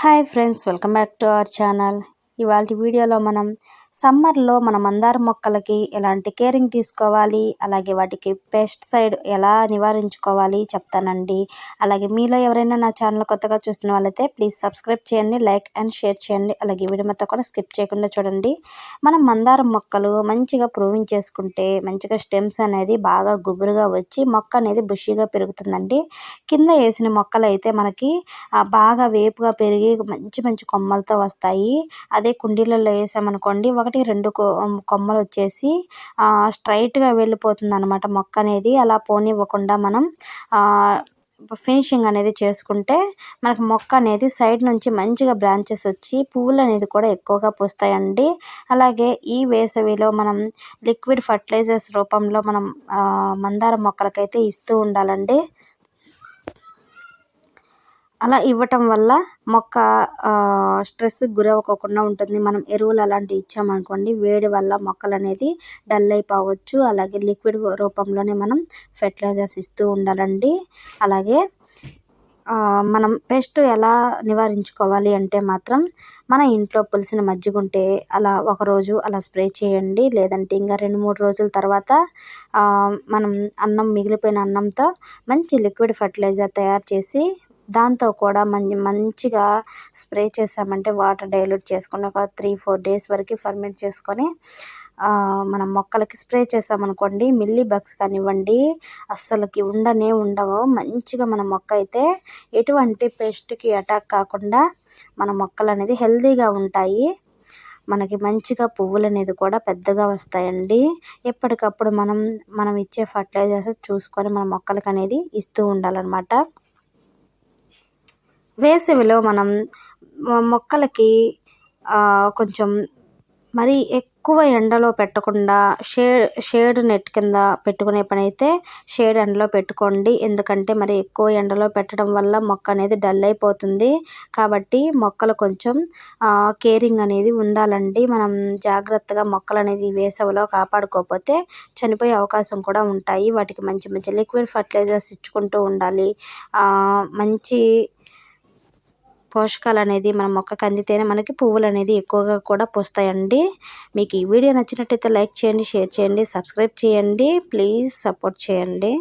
Hi friends welcome back to our channel ఇవాళ వీడియోలో మనం సమ్మర్లో మన మందార మొక్కలకి ఎలాంటి కేరింగ్ తీసుకోవాలి? అలాగే వాటికి పెస్ట్ సైడ్ ఎలా నివారించుకోవాలి చెప్తానండి. అలాగే మీలో ఎవరైనా నా ఛానల్ కొత్తగా చూస్తున్న వాళ్ళైతే ప్లీజ్ సబ్స్క్రైబ్ చేయండి లైక్ అండ్ షేర్ చేయండి. అలాగే వీడియో మొత్తం కూడా స్కిప్ చేయకుండా చూడండి. మనం మందారం మొక్కలు మంచిగా ప్రూవింగ్ చేసుకుంటే మంచిగా స్టెమ్స్ అనేది బాగా గుబురుగా వచ్చి మొక్క అనేది బుషిగా పెరుగుతుందండి. కింద వేసిన మొక్కలు అయితే మనకి బాగా వేపుగా పెరిగి మంచి మంచి కొమ్మలతో వస్తాయి. అదే కుండీలలో వేసామనుకోండి ఒకటి రెండు కొమ్మలు వచ్చేసి స్ట్రైట్గా వెళ్ళిపోతుంది అనమాట మొక్క అనేది అలా పోనివ్వకుండా మనం ఫినిషింగ్ అనేది చేసుకుంటే మనకు మొక్క అనేది సైడ్ నుంచి మంచిగా బ్రాంచెస్ వచ్చి పువ్వులు అనేది కూడా ఎక్కువగా పూస్తాయండి. అలాగే ఈ వేసవిలో మనం లిక్విడ్ ఫర్టిలైజర్స్ రూపంలో మనం మందార మొక్కలకైతే ఇస్తూ ఉండాలండి. అలా ఇవ్వటం వల్ల మొక్క స్ట్రెస్కి గురవ్వకోకుండా ఉంటుంది. మనం ఎరువులు అలాంటివి ఇచ్చామనుకోండి వేడి వల్ల మొక్కలు అనేది డల్ అయిపోవచ్చు. అలాగే లిక్విడ్ రూపంలోనే మనం ఫెర్టిలైజర్స్ ఇస్తూ ఉండాలండి. అలాగే మనం పెస్ట్ ఎలా నివారించుకోవాలి అంటే మాత్రం మన ఇంట్లో పులిసిన మజ్జిగ ఉంటే అలా ఒకరోజు అలా స్ప్రే చేయండి. లేదంటే ఇంకా రెండు మూడు రోజుల తర్వాత మనం అన్నం మిగిలిపోయిన అన్నంతో మంచి లిక్విడ్ ఫర్టిలైజర్ తయారు చేసి దాంతో కూడా మంచి మంచిగా స్ప్రే చేసామంటే వాటర్ డైల్యూట్ చేసుకుని ఒక త్రీ ఫోర్ డేస్ వరకు ఫర్మెంట్ చేసుకొని మనం మొక్కలకి స్ప్రే చేసామనుకోండి మిల్లీ బగ్స్ కానివ్వండి అస్సలకి ఉండనే ఉండవు. మంచిగా మన మొక్క అయితే ఎటువంటి పెస్ట్కి అటాక్ కాకుండా మన మొక్కలు అనేది హెల్తీగా ఉంటాయి. మనకి మంచిగా పువ్వులు అనేది కూడా పెద్దగా వస్తాయండి. ఎప్పటికప్పుడు మనం మనం ఇచ్చే ఫర్టిలైజర్స్ చూసుకొని మన మొక్కలకి అనేది ఇస్తూ ఉండాలన్నమాట. వేసవిలో మనం మొక్కలకి కొంచెం మరీ ఎక్కువ ఎండలో పెట్టకుండా షేడ్ షేడ్ నెట్ కింద పెట్టుకునే పని అయితే షేడ్ ఎండలో పెట్టుకోండి. ఎందుకంటే మరి ఎక్కువ ఎండలో పెట్టడం వల్ల మొక్క అనేది డల్ అయిపోతుంది. కాబట్టి మొక్కలు కొంచెం కేరింగ్ అనేది ఉండాలండి. మనం జాగ్రత్తగా మొక్కలు అనేది వేసవిలో కాపాడుకోకపోతే చనిపోయే అవకాశం కూడా ఉంటాయి. వాటికి మంచి మంచి లిక్విడ్ ఫర్టిలైజర్స్ ఇచ్చుకుంటూ ఉండాలి. మంచి పోషకాలు అనేది మన మొక్కకు అందితేనే మనకి పువ్వులు అనేది ఎక్కువగా కూడా పూస్తాయండి. మీకు ఈ వీడియో నచ్చినట్టయితే లైక్ చేయండి షేర్ చేయండి సబ్స్క్రైబ్ చేయండి. ప్లీజ్ సపోర్ట్ చేయండి.